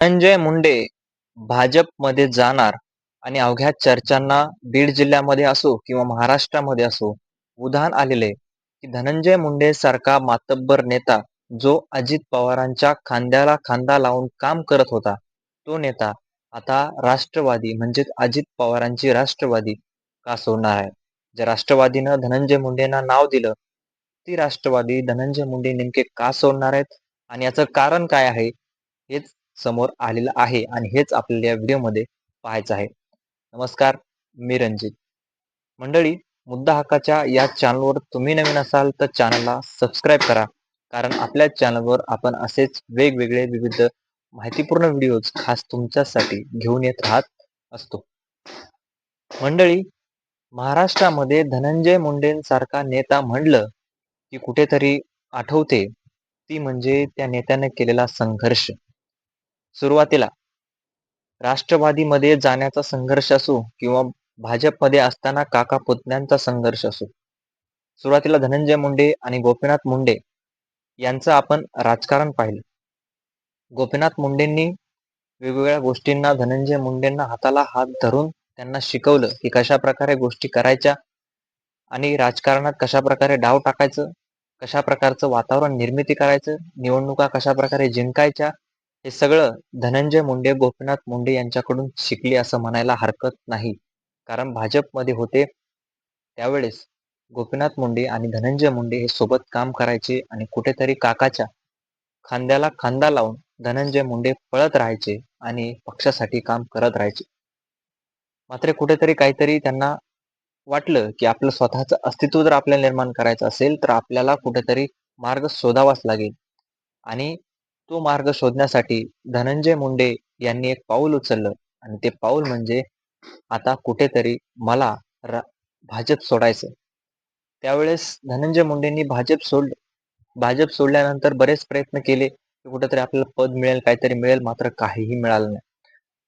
धनंजय मुंडे भाजपमध्ये जाणार आणि अवघ्या चर्चांना बीड जिल्ह्यामध्ये असो किंवा महाराष्ट्रामध्ये असो उधाण आलेले की धनंजय मुंडे सारखा मातब्बर नेता जो अजित पवारांच्या खांद्याला खांदा लावून काम करत होता तो नेता आता राष्ट्रवादी म्हणजेच अजित पवारांची राष्ट्रवादी का सोडणार आहे? ज्या राष्ट्रवादीनं धनंजय मुंडेंना नाव दिलं ती राष्ट्रवादी धनंजय मुंडे नेमके का सोडणार आहेत? आणि याचं कारण काय आहे? हेच समोर आलेलं आहे आणि हेच आपल्याला या व्हिडिओमध्ये पाहायचं आहे. नमस्कार मी रंजित मंडळी मुद्दा हक्काच्या या चॅनलवर तुम्ही नवीन असाल तर चॅनलला सबस्क्राईब करा. कारण आपल्या चॅनलवर आपण असेच वेगवेगळे विविध माहितीपूर्ण व्हिडिओज खास तुमच्यासाठी घेऊन येत राहत असतो. मंडळी महाराष्ट्रामध्ये धनंजय मुंडेंसारखा नेता म्हणलं की कुठेतरी आठवते. ती म्हणजे त्या नेत्याने केलेला संघर्ष. सुरुवातीला राष्ट्रवादीमध्ये जाण्याचा संघर्ष असो किंवा भाजपमध्ये असताना काका पुतण्यांचा संघर्ष असो. सुरुवातीला धनंजय मुंडे आणि गोपीनाथ मुंडे यांचं आपण राजकारण पाहिलं. गोपीनाथ मुंडेंनी वेगवेगळ्या गोष्टींना धनंजय मुंडेंना हाताला हात धरून त्यांना शिकवलं की कशा प्रकारे गोष्टी करायच्या आणि राजकारणात कशा प्रकारे डाव टाकायचं कशा प्रकारचं वातावरण निर्मिती करायचं निवडणुका कशा प्रकारे जिंकायच्या हे सगळं धनंजय मुंडे गोपीनाथ मुंडे यांच्याकडून शिकले असं म्हणायला हरकत नाही. कारण भाजपमध्ये होते त्यावेळेस गोपीनाथ मुंडे आणि धनंजय मुंडे हे सोबत काम करायचे आणि कुठेतरी काकाच्या खांद्याला खांदा लावून धनंजय मुंडे पळत राहायचे आणि पक्षासाठी काम करत राहायचे. मात्र कुठेतरी काहीतरी त्यांना वाटलं की आपलं स्वतःचं अस्तित्व जर आपल्याला निर्माण करायचं असेल तर आपल्याला कुठेतरी मार्ग शोधावाच लागेल. आणि तो मार्ग शोधण्यासाठी धनंजय मुंडे यांनी एक पाऊल उचललं. आणि ते पाऊल म्हणजे आता कुठेतरी मला भाजप सोडायचं त्यावेळेस धनंजय मुंडेंनी भाजप सोडलं भाजप सोडल्यानंतर बरेच प्रयत्न केले की कुठेतरी आपल्याला पद मिळेल काहीतरी मिळेल मात्र काहीही मिळालं नाही.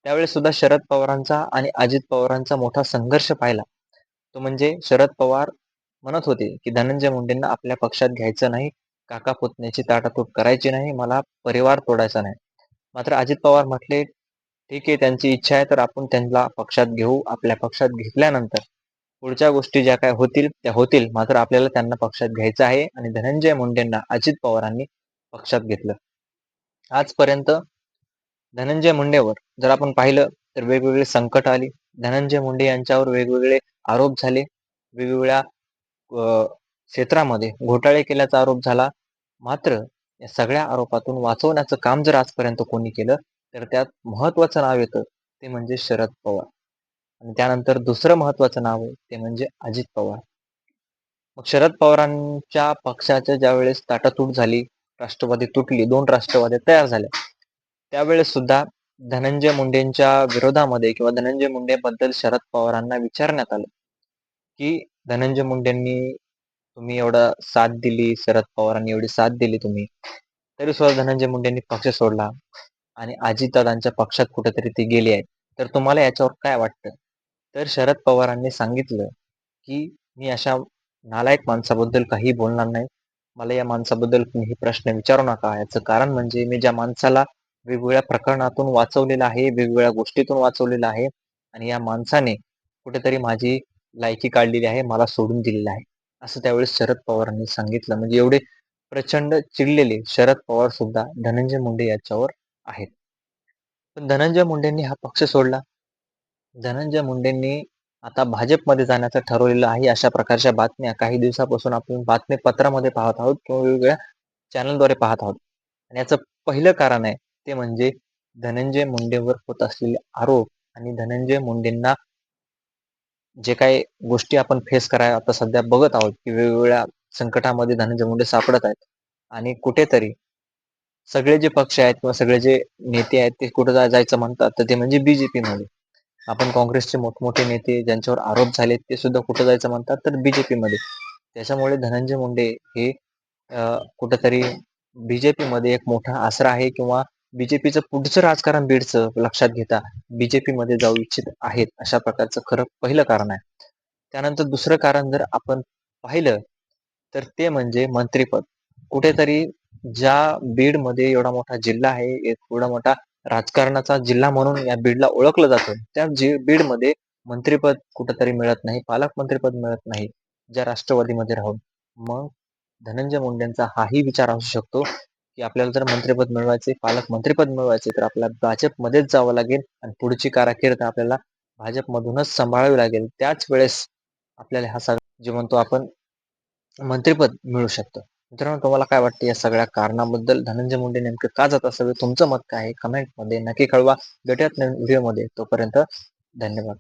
त्यावेळेस सुद्धा शरद पवारांचा आणि अजित पवारांचा मोठा संघर्ष पाहिला. तो म्हणजे शरद पवार म्हणत होते की धनंजय मुंडेंना आपल्या पक्षात घ्यायचं नाही काका पुतण्याची ताटातूट करायची नाही मला परिवार तोडायचा नाही. मात्र अजित पवार म्हटले ठीक आहे त्यांची इच्छा आहे तर आपण त्यांना पक्षात घेऊ आपल्या पक्षात घेतल्यानंतर. पुढच्या गोष्टी ज्या काय होतील त्या होतील. मात्र आपल्याला त्यांना पक्षात घ्यायचं आहे. आणि धनंजय मुंडेंना अजित पवारांनी पक्षात घेतलं. आजपर्यंत धनंजय मुंडेवर जर आपण पाहिलं तर वेगवेगळे संकट आली. धनंजय मुंडे यांच्यावर वेगवेगळे आरोप झाले. वेगवेगळ्या क्षेत्रामध्ये घोटाळे केल्याचा आरोप झाला. मात्र या सगळ्या आरोपातून वाचवण्याचं काम जर आजपर्यंत कोणी केलं तर त्यात महत्वाचं नाव येतं ते म्हणजे शरद पवार. आणि त्यानंतर दुसरं महत्वाचं नाव आहे ते म्हणजे अजित पवार. मग शरद पवारांच्या पक्षाच्या ज्या वेळेस ताटातूट झाली राष्ट्रवादी तुटली दोन राष्ट्रवादी तयार झाल्या. त्यावेळेस सुद्धा धनंजय मुंडेंच्या विरोधामध्ये किंवा धनंजय मुंडेबद्दल शरद पवारांना विचारण्यात आलं की धनंजय मुंडेंनी तुम्ही एवढा साथ दिली शरद पवारांनी एवढी साथ दिली तुम्ही. तरी सुद्धा धनंजय मुंडेंनी पक्ष सोडला आणि अजितदादांच्या पक्षात कुठेतरी ते गेले आहेत. तर तुम्हाला याच्यावर काय वाटतं? तर शरद पवारांनी सांगितलं की मी अशा नालायक माणसाबद्दल काही बोलणार नाही. मला या माणसाबद्दल कुणीही प्रश्न विचारू नका. याचं कारण म्हणजे मी ज्या माणसाला वेगवेगळ्या प्रकरणातून वाचवलेलं आहे वेगवेगळ्या गोष्टीतून वाचवलेलं आहे आणि या माणसाने कुठेतरी माझी लायकी काढलेली आहे मला सोडून दिलेलं आहे. असं त्यावेळेस शरद पवारांनी सांगितलं. म्हणजे एवढे प्रचंड चिडलेले शरद पवार सुद्धा धनंजय मुंडे याच्यावर आहेत. पण धनंजय मुंडेंनी हा पक्ष सोडला. धनंजय मुंडेंनी आता भाजपमध्ये जाण्याचं ठरवलेलं आहे अशा प्रकारच्या बातम्या. काही दिवसापासून आपण बातमीपत्रामध्ये पाहत आहोत किंवा वेगवेगळ्या चॅनलद्वारे पाहत आहोत. आणि याचं पहिलं कारण आहे ते म्हणजे धनंजय मुंडेवर होत असलेले आरोप आणि धनंजय मुंडेंना जे काही गोष्टी आपण फेस करायला आता सध्या बघत आहोत की वेगवेगळ्या संकटामध्ये धनंजय मुंडे सापडत आहेत. आणि कुठेतरी सगळे जे पक्ष आहेत किंवा सगळे जे नेते आहेत ते कुठं जायचं म्हणतात तर ते म्हणजे बीजेपी मध्ये. आपण काँग्रेसचे मोठमोठे नेते ज्यांच्यावर आरोप झाले ते सुद्धा कुठं जायचं म्हणतात तर बीजेपी मध्ये. त्याच्यामुळे धनंजय मुंडे हे कुठंतरी बीजेपी मध्ये एक मोठा आसरा आहे किंवा बीजेपीचं पुढचं राजकारण बीडचं लक्षात घेता बीजेपी मध्ये जाऊ इच्छित आहेत अशा प्रकारचं खरं पहिलं कारण आहे. त्यानंतर दुसरं कारण जर आपण पाहिलं तर ते म्हणजे मंत्रीपद. कुठेतरी ज्या बीडमध्ये एवढा मोठा जिल्हा आहे एवढा मोठा राजकारणाचा जिल्हा म्हणून या बीडला ओळखलं जातं त्या बीड बीडमध्ये मंत्रीपद कुठंतरी मिळत नाही पालकमंत्रीपद मिळत नाही ज्या राष्ट्रवादीमध्ये राहून. मग धनंजय मुंडेंचा हाही विचार असू शकतो की आपल्याला जर मंत्रिपद मिळवायचे पालकमंत्रीपद मिळवायचे तर आपल्याला भाजपमध्येच जावं लागेल आणि पुढची कारकीर्द आपल्याला भाजपमधूनच सांभाळावी लागेल. त्याच वेळेस आपल्याला हा सगळा जे म्हणतो आपण मंत्रिपद मिळू शकतं. मित्रांनो तुम्हाला काय वाटतं या सगळ्या कारणाबद्दल? धनंजय मुंडे नेमकं का जात असावे? तुमचं मत काय आहे? कमेंटमध्ये नक्की कळवा. भेटूयात नवीन व्हिडिओमध्ये तोपर्यंत धन्यवाद.